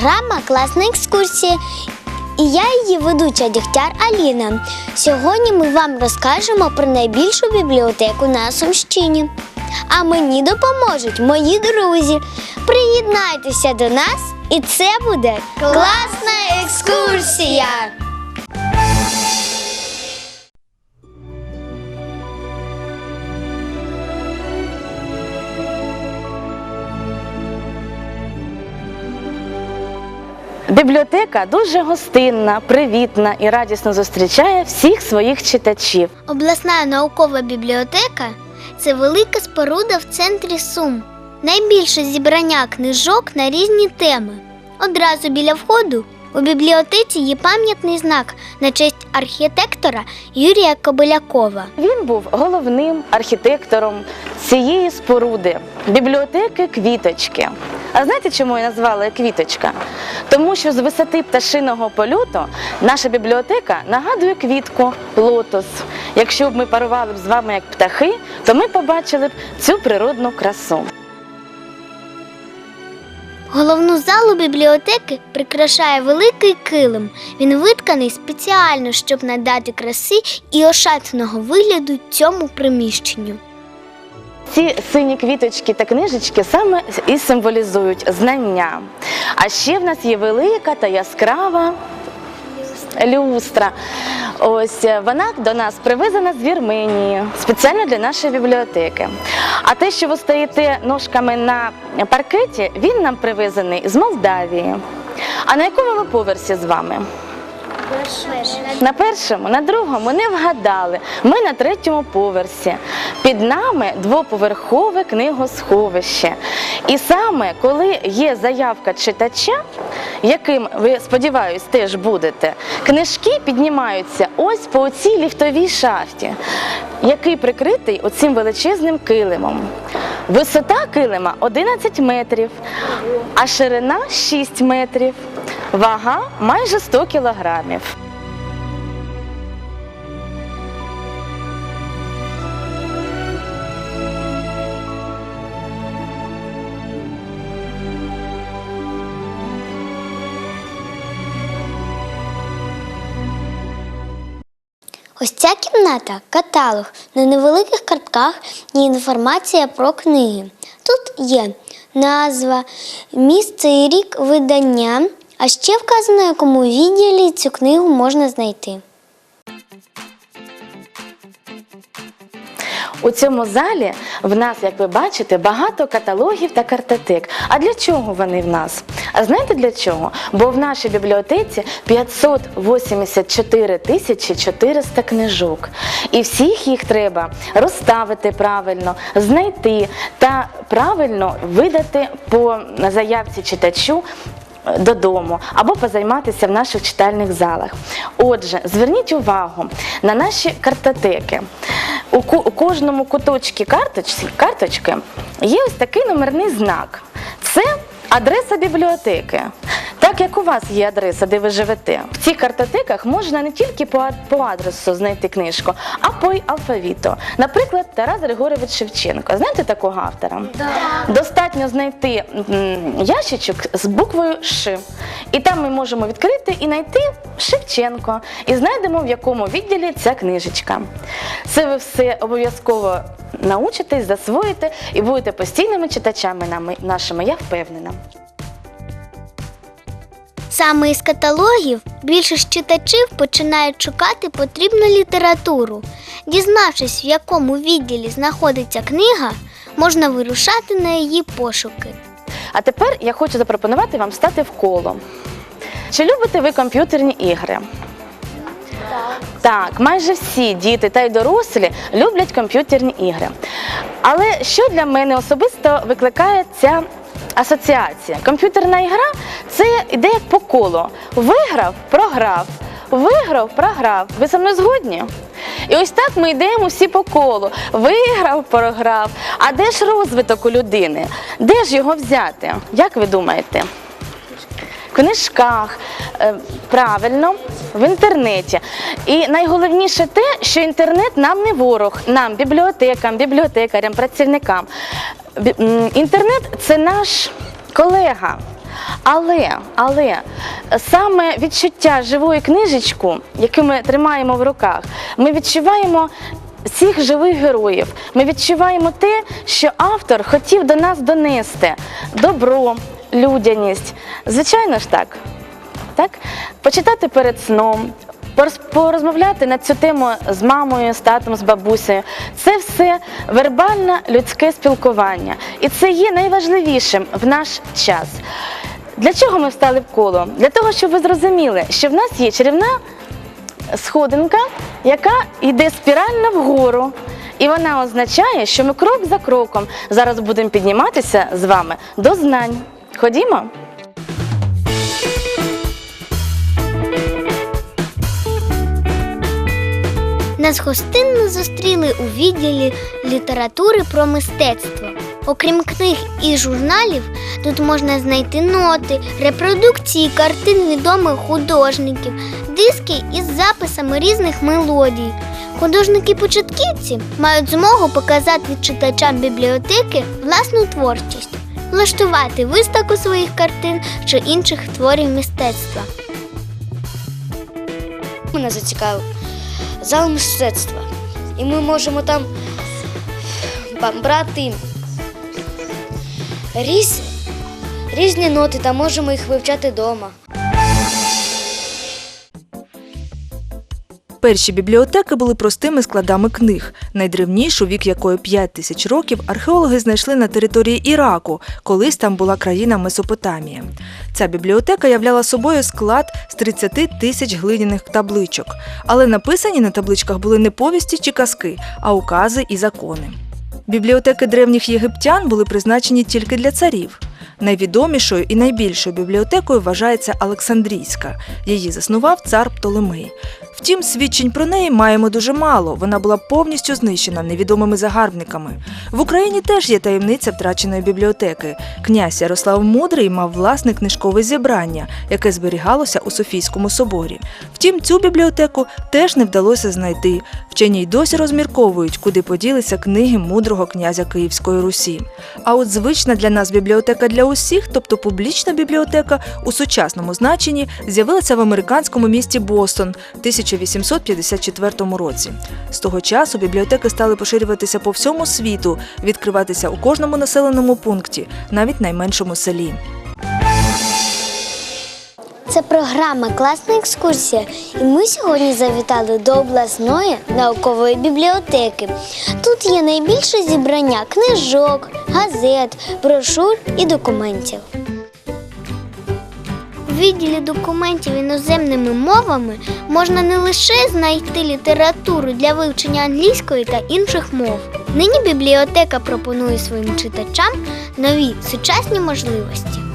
програма Класна екскурсія. І я її ведуча Дігтяр Аліна. Сьогодні ми вам розкажемо про найбільшу бібліотеку на Сумщині. А мені допоможуть мої друзі. Приєднайтеся до нас, і це буде класна екскурсія! Бібліотека дуже гостинна, привітна і радісно зустрічає всіх своїх читачів. Обласна наукова бібліотека це велика споруда в центрі Сум. Найбільше зібрання книжок на різні теми. Одразу біля входу у бібліотеці є пам'ятний знак на честь архітектора Юрія Кобилякова. Він був головним архітектором цієї споруди бібліотеки квіточки. А знаєте, чому я назвала квіточка? Тому що з висоти пташиного польоту наша бібліотека нагадує квітку лотос. Якщо б ми парували б з вами як птахи, то ми побачили б цю природну красу. Головну залу бібліотеки прикрашає великий килим. Він витканий спеціально, щоб надати краси і ошатного вигляду цьому приміщенню. Ці сині квіточки та книжечки саме і символізують знання. А ще в нас є велика та яскрава люстра. Ось е, вона до нас привезена з Вірменії, спеціально для нашої бібліотеки. А те, що ви стоїте ножками на паркеті, він нам привезений з Молдавії. А на якому ми поверсі з вами? На першому, на другому не вгадали. Ми на третьому поверсі. Під нами двоповерхове книгосховище. І саме коли є заявка читача, яким ви сподіваюсь теж будете, книжки піднімаються ось по цій ліфтовій шафті, який прикритий оцим величезним килимом. Висота килима 11 метрів, а ширина 6 метрів. Вага майже 100 кілограмів. Ось ця кімната каталог. На невеликих картках є інформація про книги. Тут є назва, місце і рік видання, а ще вказано, якому відділі цю книгу можна знайти. У цьому залі в нас, як ви бачите, багато каталогів та картотек. А для чого вони в нас? А знаєте для чого? Бо в нашій бібліотеці 584 тисячі 400 книжок. І всіх їх треба розставити правильно, знайти та правильно видати по заявці читачу е, додому або позайматися в наших читальних залах. Отже, зверніть увагу на наші картотеки. У, кожному куточці карточці, карточки є ось такий номерний знак. Це адреса бібліотеки. Так як у вас є адреса, де ви живете, в цих картотеках можна не тільки по, адресу знайти книжку, а по й алфавіту. Наприклад, Тарас Григорович Шевченко. Знаєте такого автора? Достатньо знайти ящичок з буквою Ш. І там ми можемо відкрити і знайти Шевченко. І знайдемо, в якому відділі ця книжечка. Це ви все обов'язково научитесь, засвоїте і будете постійними читачами нашими, я впевнена. Саме із каталогів більшість читачів починають шукати потрібну літературу. Дізнавшись, в якому відділі знаходиться книга, можна вирушати на її пошуки. А тепер я хочу запропонувати вам стати в коло. Чи любите ви комп'ютерні ігри? Так, майже всі діти та й дорослі люблять комп'ютерні ігри. Але що для мене особисто викликає ця асоціація? Комп'ютерна ігра це іде як по колу. Виграв, програв, виграв, програв. Ви зі мною згодні? І ось так ми йдемо всі по колу. Виграв, програв. А де ж розвиток у людини? Де ж його взяти? Як ви думаєте? В книжках, е, правильно, в інтернеті. І найголовніше те, що інтернет нам не ворог, нам, бібліотекам, бібліотекарям, працівникам. Інтернет це наш колега. Але, але саме відчуття живої книжечку, яку ми тримаємо в руках, ми відчуваємо всіх живих героїв. Ми відчуваємо те, що автор хотів до нас донести добро, людяність. Звичайно ж так. так? Почитати перед сном, порозмовляти на цю тему з мамою, з татом, з бабусею. Це все вербальне людське спілкування. І це є найважливішим в наш час. Для чого ми встали в коло? Для того, щоб ви зрозуміли, що в нас є чарівна сходинка, яка йде спірально вгору. І вона означає, що ми крок за кроком зараз будемо підніматися з вами до знань. Ходімо? Нас гостинно зустріли у відділі літератури про мистецтво. Окрім книг і журналів, тут можна знайти ноти, репродукції картин відомих художників, диски із записами різних мелодій. Художники-початківці мають змогу показати читачам бібліотеки власну творчість, влаштувати виставку своїх картин чи інших творів мистецтва. Мене зацікавив зал мистецтва. І ми можемо там брати різ, різні ноти та можемо їх вивчати вдома. Перші бібліотеки були простими складами книг. Найдревнішу, вік якої 5 тисяч років, археологи знайшли на території Іраку, колись там була країна Месопотамія. Ця бібліотека являла собою склад з 30 тисяч глиняних табличок, але написані на табличках були не повісті чи казки, а укази і закони. Бібліотеки древніх єгиптян були призначені тільки для царів. Найвідомішою і найбільшою бібліотекою вважається Олександрійська. Її заснував цар Птолемей. Втім, свідчень про неї маємо дуже мало. Вона була повністю знищена невідомими загарбниками. В Україні теж є таємниця втраченої бібліотеки. Князь Ярослав Мудрий мав власне книжкове зібрання, яке зберігалося у Софійському соборі. Втім, цю бібліотеку теж не вдалося знайти. Вчені й досі розмірковують, куди поділися книги мудрого князя Київської Русі. А от звична для нас бібліотека для усіх, тобто публічна бібліотека у сучасному значенні, з'явилася в американському місті Бостон 1854 році. З того часу бібліотеки стали поширюватися по всьому світу, відкриватися у кожному населеному пункті, навіть найменшому селі. Це програма Класна екскурсія. І ми сьогодні завітали до обласної наукової бібліотеки. Тут є найбільше зібрання книжок, газет, брошур і документів. У відділі документів іноземними мовами можна не лише знайти літературу для вивчення англійської та інших мов. Нині бібліотека пропонує своїм читачам нові сучасні можливості.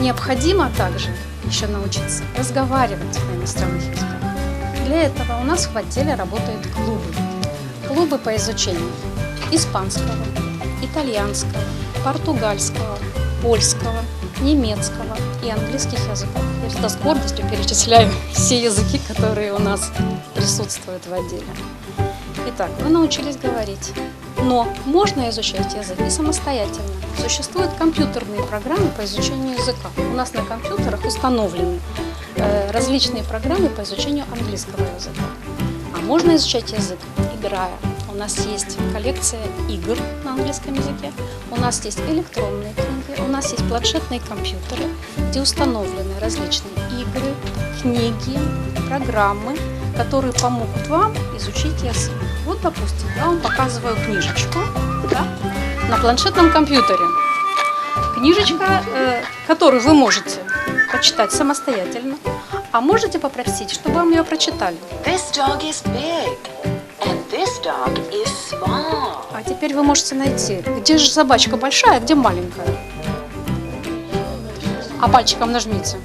Необходимо также еще научиться разговаривать на иностранных языках. Для этого у нас в отделе работают клубы. Клубы по изучению испанского, итальянского, португальского, польского, немецкого и английских языков. Я с гордостью перечисляю все языки, которые у нас присутствуют в отделе. Итак, вы научились говорить, но можно изучать язык и самостоятельно. Существуют компьютерные программы по изучению языка. У нас на компьютерах установлены э, различные программы по изучению английского языка. А можно изучать язык, играя. У нас есть коллекция игр на английском языке, у нас есть электронные книги, у нас есть планшетные компьютеры, где установлены различные игры, книги, программы, которые помогут вам изучить язык. Вот, допустим, я вам показываю книжечку да, на планшетном компьютере. Книжечка, э, которую вы можете почитать самостоятельно, а можете попросить, чтобы вам ее прочитали. This dog is big, and this dog is small. А теперь вы можете найти, где же собачка большая, а где маленькая. А пальчиком нажмите.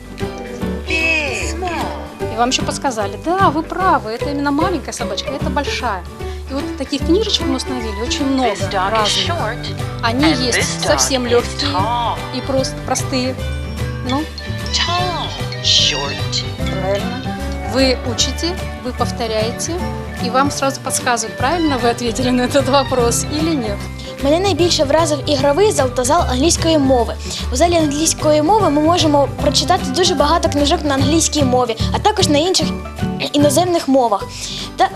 Big, small. И вам еще подсказали, да, вы правы, это именно маленькая собачка, это большая. И вот таких книжечек мы установили очень много This dog is разных. short, Они and есть this dog совсем is легкие tall. и просто простые. Ну, Tall, short. правильно. Вы учите, вы повторяете, и вам сразу подсказывают, правильно вы ответили на этот вопрос или нет. Мене найбільше вразив ігровий зал та зал англійської мови. У залі англійської мови ми можемо прочитати дуже багато книжок на англійській мові, а також на інших іноземних мовах. Та, м,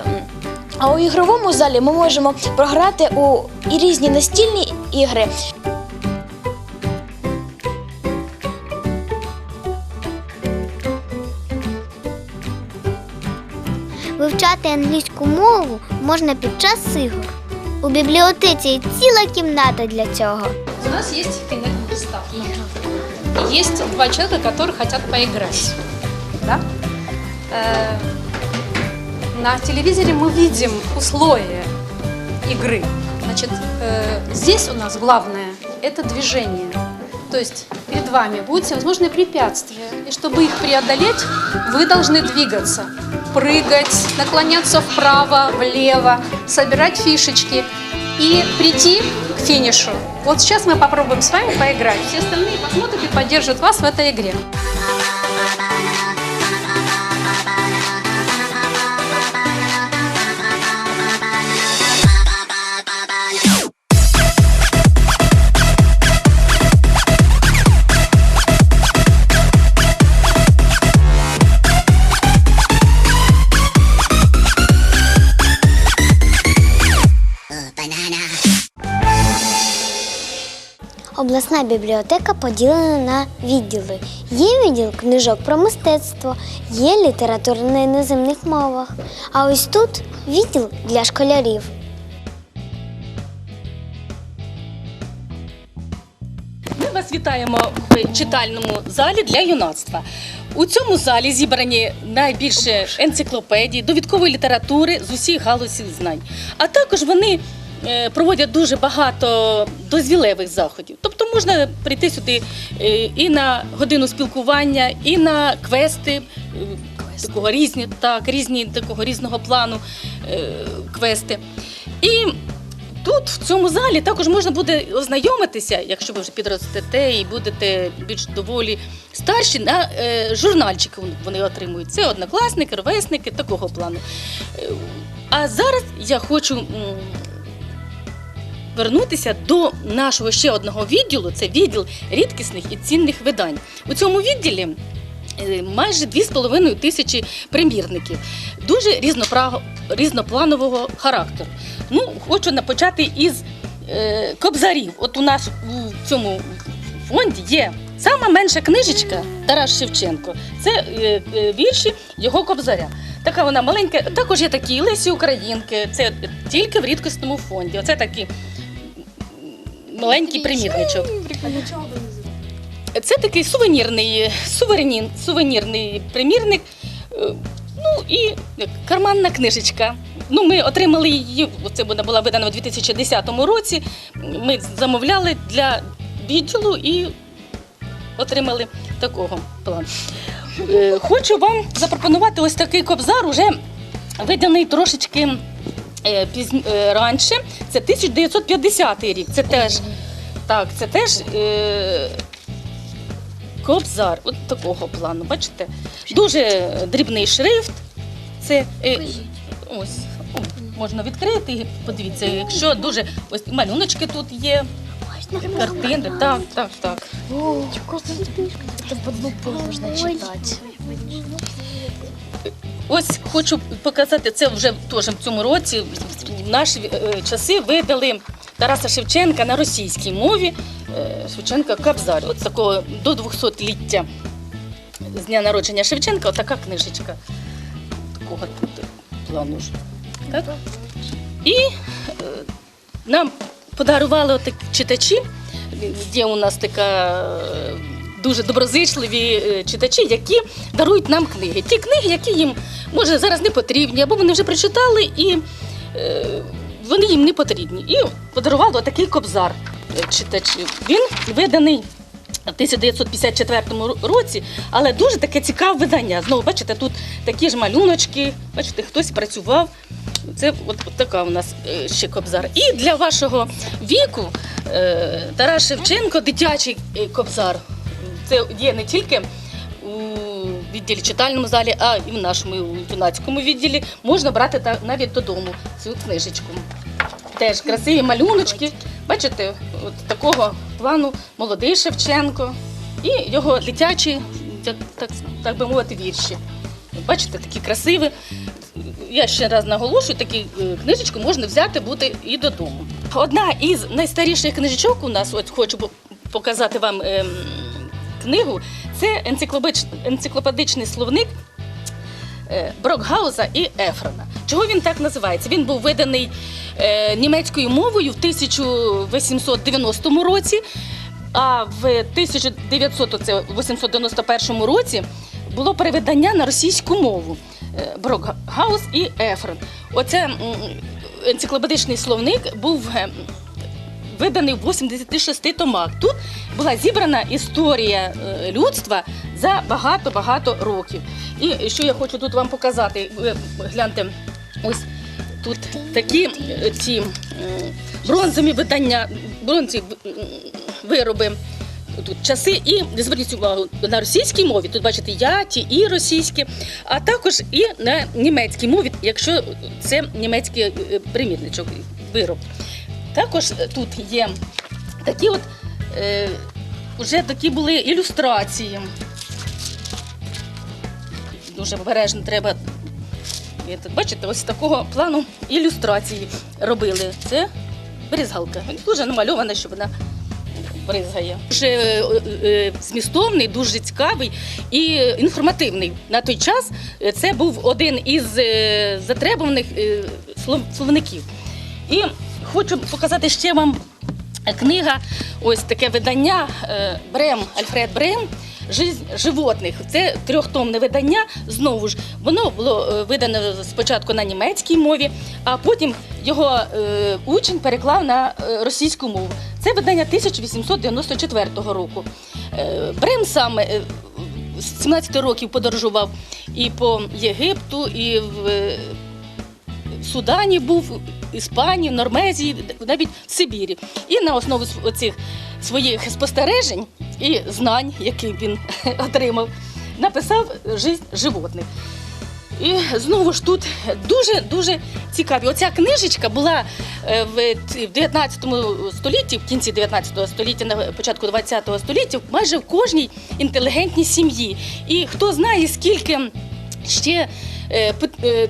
а у ігровому залі ми можемо програти у і різні настільні ігри. Вивчати англійську мову можна під час ігор. У бібліотеці є ціла кімната для цього. У нас есть кинект-приставка. И Есть два человека, которые хотят поиграть. Да? На телевизоре мы видим условия игры. Значит, э, здесь у нас главное – это движение. То есть перед вами будут всевозможные препятствия. И чтобы их преодолеть, вы должны двигаться. Прыгать, наклоняться вправо, влево, собирать фишечки и прийти к финишу. Вот сейчас мы попробуем с вами поиграть. Все остальные посмотрят и поддержат вас в этой игре. Обласна бібліотека поділена на відділи. Є відділ книжок про мистецтво, є література на іноземних мовах. А ось тут відділ для школярів. Ми вас вітаємо в читальному залі для юнацтва. У цьому залі зібрані найбільше енциклопедій, довідкової літератури з усіх галузів знань. А також вони проводять дуже багато дозвілевих заходів. Тобто можна прийти сюди е, і на годину спілкування, і на квести. е, Такого різні, так, різні такого різного плану е, квести. І Тут, в цьому залі, також можна буде ознайомитися, якщо ви вже підростете і будете більш доволі старші, на е, журнальчики вони отримують. Це однокласники, ровесники, такого плану. Е, А зараз я хочу вернутися до нашого ще одного відділу. Це відділ рідкісних і цінних видань. У цьому відділі е, майже 2,5 тисячі примірників, дуже різнопланового характеру. Ну, хочу почати із е, кобзарів. От у нас у цьому фонді є сама менша книжечка Тарас Шевченко. Це е, е, вірші його кобзаря. Така вона маленька. Також є такі Лесі Українки. Це тільки в рідкісному фонді. Оце такий м, маленький примірничок. Це такий сувенірний, сувенір, сувенірний примірник. Е, Ну і карманна книжечка. Ну, ми отримали її. Це вона була видана у 2010 році. Ми замовляли для відділу і отримали такого плану. Е, Хочу вам запропонувати ось такий кобзар, уже виданий трошечки раніше. Це 1950 рік. Це теж так, це теж. Е... Кобзар, от такого плану, бачите? Дуже дрібний шрифт. Це е, ось о, можна відкрити. і Подивіться, якщо дуже ось малюночки тут є. Картини, так, так, так. Ось хочу показати, це вже теж в цьому році, в наші е, часи видали Тараса Шевченка на російській мові. е, Шевченка Кабзар. От такого до 200-ліття з дня народження Шевченка, отака книжечка. Такого плану ж. Так? І е, нам подарували отак читачі. Є у нас така дуже доброзичливі е, читачі, які дарують нам книги. Ті книги, які їм може зараз не потрібні, або вони вже прочитали і е, вони їм не потрібні. І подарували такий кобзар е, читачів. Він виданий. В 1954 році, але дуже таке цікаве видання. Знову бачите, тут такі ж малюночки, бачите, хтось працював. Це от, от така у нас е, ще кобзар. І для вашого віку Тарас Шевченко, дитячий кобзар. Це є не тільки у відділі читальному залі, а і в нашому у юнацькому відділі. Можна брати навіть додому цю книжечку. Теж красиві малюночки, Бачите, от такого плану молодий Шевченко і його дитячі, так, так, би мовити, вірші. Бачите, такі красиві. Я ще раз наголошую, таку е, книжечку можна взяти бути і додому. Одна із найстаріших книжечок у нас, от хочу показати вам ем, книгу, це енциклопедичний словник е, Брокгауза і Ефрона. Чого він так називається? Він був виданий е, німецькою мовою в 1890 році, а в 1991 році було перевидання на російську мову. Е, Брокгаус і Ефрон. Оце енциклопедичний словник був виданий в 86 томах. Тут була зібрана історія е, людства за багато-багато років. І що я хочу тут вам показати, гляньте, ось тут такі е, ці бронзові видання, бронзові вироби. Тут часи і зверніть увагу на російській мові. Тут бачите яті і російські, а також і на німецькій мові, якщо це німецький е, примірничок, вироб. Також е, тут є такі от е, вже такі були ілюстрації. Дуже обережно треба. Бачите, ось такого плану ілюстрації робили. Це бризгалка. Дуже намальована, що вона бризгає. Дуже е, е, змістовний, дуже цікавий і інформативний. На той час це був один із затребуваних словників. І хочу показати ще вам книга, ось таке видання е, Брем, Альфред Брем. Жизнь животних. Це трьохтомне видання. Знову ж воно було е, видано спочатку на німецькій мові, а потім його е, учень переклав на е, російську мову. Це видання 1894 року. Е, Брем сам е, з 17 років подорожував і по Єгипту, і в е, в Судані був, Іспанії, в Норвезії, навіть в Сибірі. І на основі цих своїх спостережень і знань, які він отримав, написав «Жизнь животних. І знову ж тут дуже дуже цікаві. Оця книжечка була е, в 19 столітті, в кінці 19 століття, на початку 20 століття, майже в кожній інтелігентній сім'ї. І хто знає, скільки ще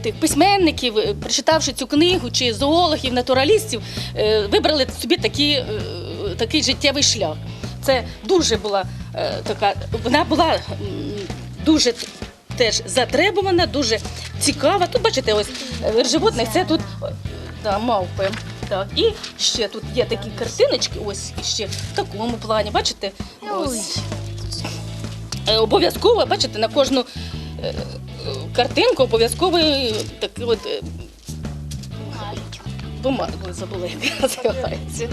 тих письменників, е, прочитавши цю книгу, чи зоологів, натуралістів, е, вибрали собі такі, е, такий життєвий шлях. Це дуже була е, така, вона була дуже теж затребувана, дуже цікава. Тут бачите, ось е, животних це тут е, да, мавпи. Так, і ще тут є такі картиночки, ось ще в такому плані. Бачите? Ось. Е, Обов'язково, бачите, на кожну е, е, картинку обов'язково такий от. е, Бумагу забула, як називається.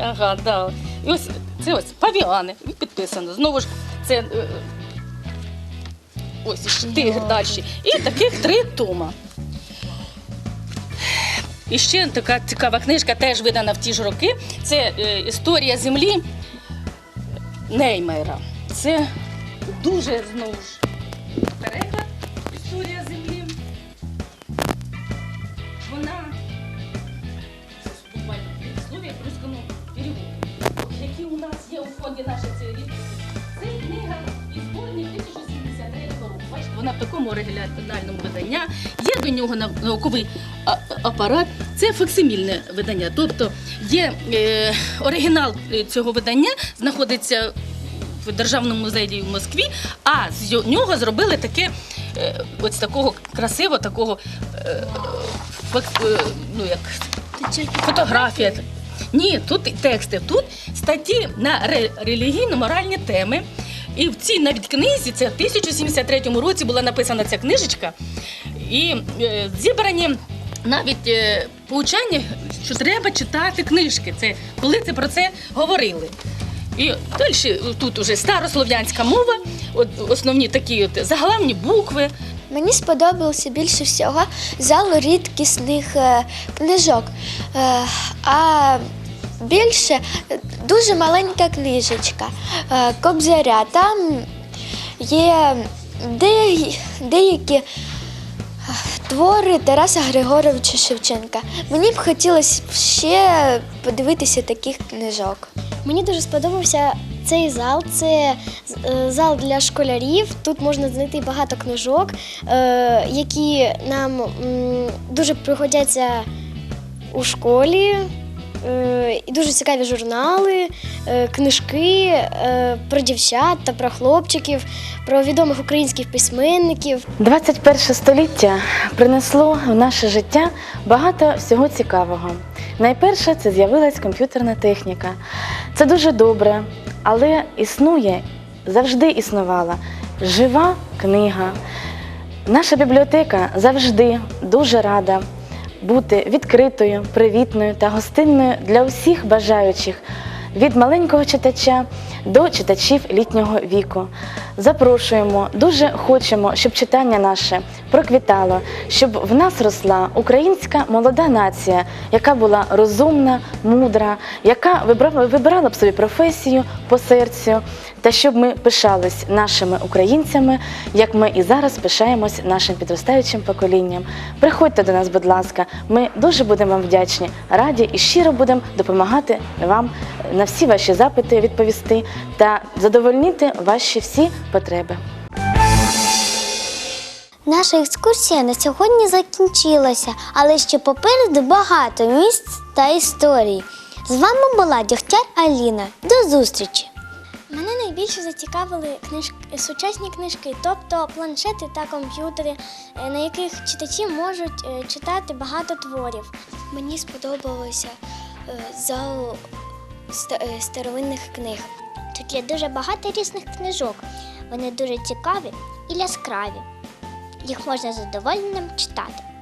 Ага, да. І ось це ось павіани. І підписано. Знову ж це е, ось ще ти далі. І таких три тома. І ще така цікава книжка, теж видана в ті ж роки. Це е, історія землі Неймера. Це дуже знову ж переклад Вона буквально слові в русскому переводі. Які у нас є у фонді наші ці. Це книга із зборник 1073 року. Бачите, вона в такому оригінальному виданні. Є до нього науковий апарат. Це факсимільне видання. Тобто є е, оригінал е, цього видання, знаходиться в Державному музеї в Москві, а з нього зробили таке, е, ось такого красивого, такого е, ну як фотографія. Ні, тут тексти, тут статті на ре- релігійно-моральні теми. І в цій навіть книзі, це в 1073 році була написана ця книжечка, і е, зібрані навіть е, поучання, що треба читати книжки. Це коли це про це говорили. І далі тут уже старослов'янська мова, основні такі от заглавні букви. Мені сподобався більше всього зал рідкісних е, книжок. Е, а більше дуже маленька книжечка е, Кобзаря. Там є деякі, Твори Тараса Григоровича Шевченка. Мені б хотілося ще подивитися таких книжок. Мені дуже сподобався цей зал. Це е, зал для школярів. Тут можна знайти багато книжок, е, які нам дуже пригодяться у школі. Е, І дуже цікаві журнали, е, книжки е, про дівчат та про хлопчиків, про відомих українських письменників. 21 століття принесло в наше життя багато всього цікавого. Найперше це з'явилась комп'ютерна техніка. Це дуже добре, але існує, завжди існувала жива книга. Наша бібліотека завжди дуже рада бути відкритою, привітною та гостинною для усіх бажаючих. Від маленького читача до читачів літнього віку. Запрошуємо, дуже хочемо, щоб читання наше проквітало, щоб в нас росла українська молода нація, яка була розумна, мудра, яка вибирала б собі професію по серцю, та щоб ми пишались нашими українцями, як ми і зараз пишаємось нашим підростаючим поколінням. Приходьте до нас, будь ласка, ми дуже будемо вам вдячні, раді і щиро будемо допомагати вам на всі ваші запити відповісти та задовольнити ваші всі потреби. Наша екскурсія на сьогодні закінчилася, але ще попереду багато місць та історій. З вами була Дігтяр Аліна. До зустрічі! Мене найбільше зацікавили книжки, сучасні книжки, тобто планшети та комп'ютери, е, на яких читачі можуть е, читати багато творів. Мені сподобалося е, зал старовинних книг. Тут є дуже багато різних книжок. Вони дуже цікаві і яскраві. Їх можна з задоволенням читати.